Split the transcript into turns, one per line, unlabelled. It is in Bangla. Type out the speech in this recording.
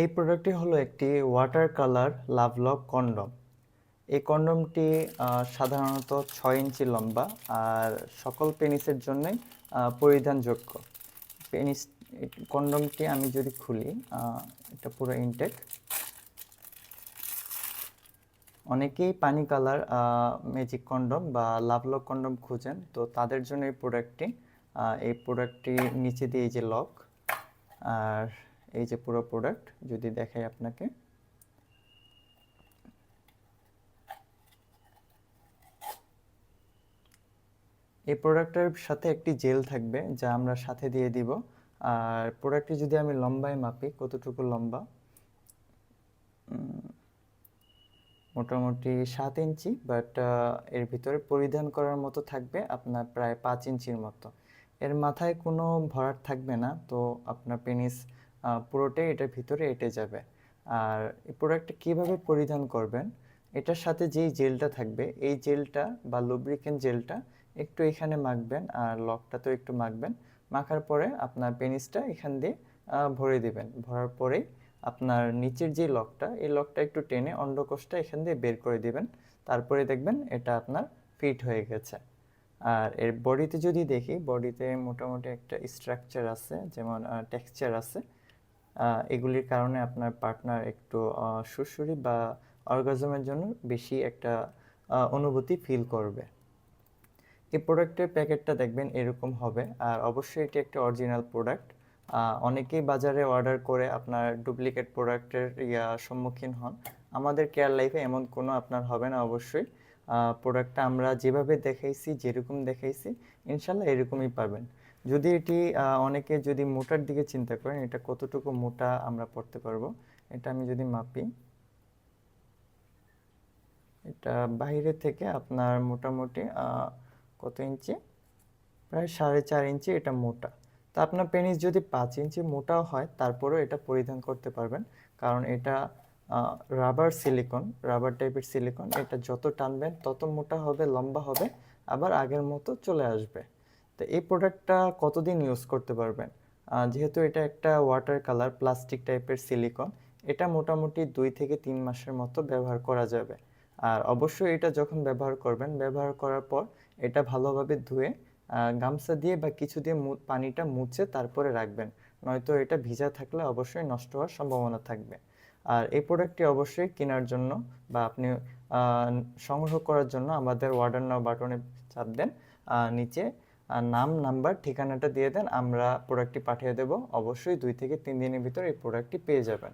এই প্রোডাক্টটি হলো একটি ওয়াটার কালার লাভলক কন্ডম এই কন্ডমটি সাধারণত ছয় ইঞ্চি লম্বা আর সকল পেনিসের জন্যই পরিধানযোগ্য। পেনিস কন্ডমটি আমি যদি খুলি এটা পুরো ইনটেক অনেকেই পানি কালার ম্যাজিক কন্ডম বা লাভলক কন্ডম খুঁজেন, তো তাদের জন্য এই প্রোডাক্টটি এই প্রোডাক্টটি নিচে দিয়ে যে লক আর এই যে পুরো প্রোডাক্ট যদি দেখাই আপনাকে। এই প্রোডাক্টের সাথে একটি জেল থাকবে, যা আমরা সাথে দিয়ে দিব। আর প্রোডাক্টটি যদি আমি লম্বায় মাপি, কতটুকু লম্বা? মোটামুটি সাত ইঞ্চি বাট এর ভিতরে পরিধান করার মতো থাকবে আপনার প্রায় পাঁচ ইঞ্চির মতো। এর মাথায় কোনো ভরাট থাকবে না, তো আপনার পেনিস পুরোটাই এটার ভিতরে এঁটে যাবে। আর এই প্রোডাক্টটা কীভাবে পরিধান করবেন, এটার সাথে যেই জেলটা থাকবে, এই জেলটা বা লুব্রিকেন্ট জেলটা একটু এখানে মাখবেন আর লকটা তো একটু মাখবেন। মাখার পরে আপনার পেনিসটা এখান দিয়ে ভরে দিবেন। ভরার পরেই আপনার নিচের যে লকটা, এই লকটা একটু টেনে অন্ডকোষটা এখান দিয়ে বের করে দিবেন। তারপরে দেখবেন এটা আপনার ফিট হয়ে গেছে। আর এর বডিতে যদি দেখি বডিতে মোটামুটি একটা স্ট্রাকচার আছে, যেমন টেক্সচার আছে এগুলির কারণে আপনার পার্টনার একটু সুরসুরি বা অর্গাজমের জন্য বেশি একটা অনুভূতি ফিল করবে। এই প্রোডাক্টের প্যাকেটটা দেখবেন এরকম হবে। আর অবশ্যই এটি একটা অরিজিনাল প্রোডাক্ট অনেকেই বাজারে অর্ডার করে আপনার ডুপ্লিকেট প্রোডাক্টের ইয়া সম্মুখীন হন। আমাদের কেয়ার লাইফে এমন কোনো আপনার হবে না অবশ্যই। প্রোডাক্টটা আমরা যেভাবে দেখাইছি, যেরকম দেখাইছি, ইনশাল্লাহ এরকমই পাবেন। যদি এটি অনেকে যদি মোটার দিকে চিন্তা করেন, এটা কতটুকু মোটা আমরা পড়তে পারব, এটা আমি যদি মাপি, এটা বাইরে থেকে আপনার মোটামুটি কত ইঞ্চি? প্রায় সাড়ে চার ইঞ্চি এটা মোটা। তো আপনার পেনিস যদি পাঁচ ইঞ্চি মোটাও হয়, তারপরেও এটা পরিধান করতে পারবেন। কারণ এটা রাবার সিলিকন, রাবার টাইপের সিলিকন, এটা যত টানবেন তত মোটা হবে, লম্বা হবে, আবার আগের মতো চলে আসবে। তো এই প্রোডাক্টটা কতদিন ইউজ করতে পারবেন? যেহেতু এটা একটা ওয়াটার কালার প্লাস্টিক টাইপের সিলিকন এটা মোটামুটি দুই থেকে তিন মাসের মতো ব্যবহার করা যাবে। আর অবশ্যই এটা যখন ব্যবহার করবেন, ব্যবহার করার পর এটা ভালোভাবে ধুয়ে গামছা দিয়ে বা কিছু দিয়ে পানিটা মুছে তারপরে রাখবেন। নয়তো এটা ভিজা থাকলে অবশ্যই নষ্ট হওয়ার সম্ভাবনা থাকবে। আর এই প্রোডাক্টটি অবশ্যই কেনার জন্য বা আপনি সংগ্রহ করার জন্য আমাদের অর্ডার নাও বাটনে চাপ দেন। নিচে আহ, নাম নাম্বার ঠিকানাটা দিয়ে দেন আমরা প্রোডাক্টটি পাঠিয়ে দেব। অবশ্যই দুই থেকে তিন দিনের ভিতর এই প্রোডাক্টটি পেয়ে যাবেন।